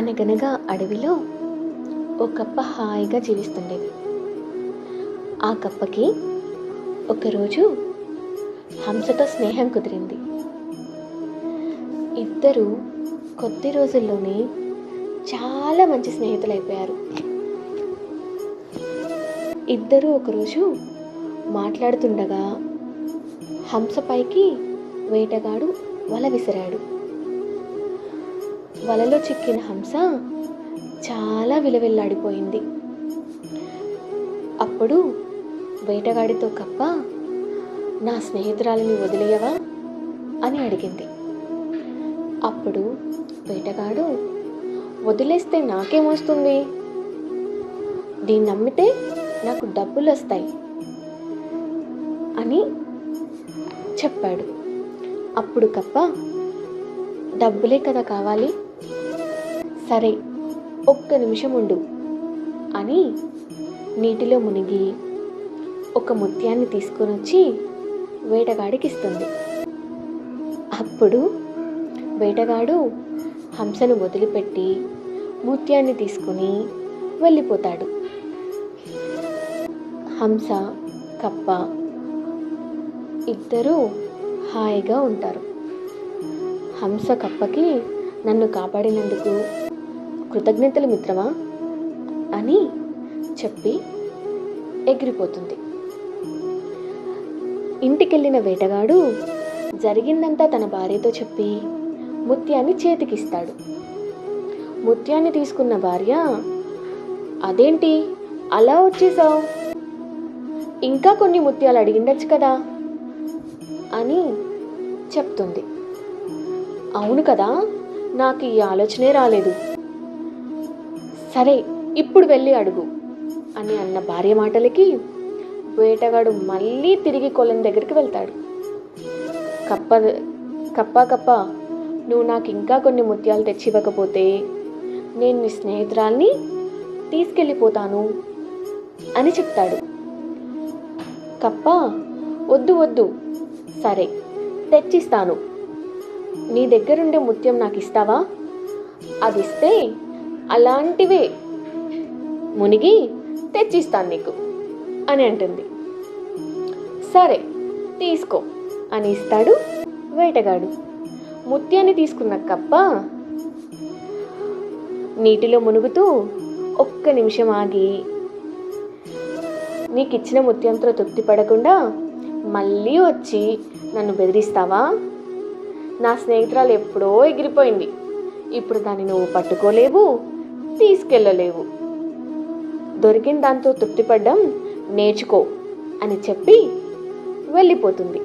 అనగనగా అడవిలో ఓ కప్ప హాయిగా జీవిస్తుండేది ఆ కప్పకి ఒకరోజు హంసతో స్నేహం కుదిరింది. ఇద్దరు కొద్ది రోజుల్లోనే చాలా మంచి స్నేహితులైపోయారు. ఇద్దరూ ఒకరోజు మాట్లాడుతుండగా హంసపైకి వేటగాడు వల విసిరాడు. వలలో చిక్కిన హంస చాలా విలవిల్లాడిపోయింది. అప్పుడు వేటగాడితో కప్ప నా స్నేహితురాలిని వదిలేయవా అని అడిగింది. అప్పుడు వేటగాడు వదిలేస్తే నాకేమొస్తుంది దీన్ని నమ్మితే నాకు డబ్బులు వస్తాయి అని చెప్పాడు. అప్పుడు కప్ప డబ్బులే కదా కావాలి? సరే ఒక్క నిమిషం ఉండు. అని నీటిలో మునిగి ఒక ముత్యాన్ని తీసుకొని వచ్చి వేటగాడికి ఇస్తుంది అప్పుడు వేటగాడు హంసను వదిలిపెట్టి ముత్యాన్ని తీసుకుని వెళ్ళిపోతాడు. హంస కప్ప ఇద్దరూ హాయిగా ఉంటారు. హంస కప్పకి నన్ను కాపాడినందుకు కృతజ్ఞతలు మిత్రమా? అని చెప్పి ఎగిరిపోతుంది. ఇంటికెళ్ళిన వేటగాడు జరిగిందంతా తన భార్యతో చెప్పి ముత్యాన్ని చేతికిస్తాడు. ముత్యాన్ని తీసుకున్న భార్య అదేంటి? అలా వచ్చేసావు? ఇంకా కొన్ని ముత్యాలు అడిగిండొచ్చు కదా? అని చెప్తుంది. అవును కదా? నాకు ఈ ఆలోచనే రాలేదు. సరే ఇప్పుడు వెళ్ళి అడుగు అని అన్న భార్య మాటలకి వేటగాడు మళ్ళీ తిరిగి కొలం దగ్గరికి వెళ్తాడు. కప్ప కప్ప కప్ప నువ్వు నాకు ఇంకా కొన్ని ముత్యాలు తెచ్చివ్వకపోతే నేను నీ స్నేహితురాల్ని తీసుకెళ్ళిపోతాను అని చెప్తాడు. కప్ప వద్దు వద్దు సరే తెచ్చిస్తాను నీ దగ్గరుండే ముత్యం నాకు ఇస్తావా అది ఇస్తే అలాంటివే మునిగి తెచ్చిస్తాను నీకు అని అంటుంది. సరే తీసుకో అని ఇస్తాడు వేటగాడు. ముత్యాన్ని తీసుకున్న కప్ప నీటిలో మునుగుతూ ఒక్క నిమిషం ఆగి నీకు ఇచ్చిన ముత్యంతో తృప్తి పడకుండా మళ్ళీ వచ్చి నన్ను బెదిరిస్తావా? నా స్నేహితురాలు ఎప్పుడో ఎగిరిపోయింది. ఇప్పుడు దాన్ని నువ్వు పట్టుకోలేవు తీసుకెళ్ళలేవు. దొరికిన దాంతో తృప్తిపడ్డం నేర్చుకో అని చెప్పి వెళ్ళిపోతుంది.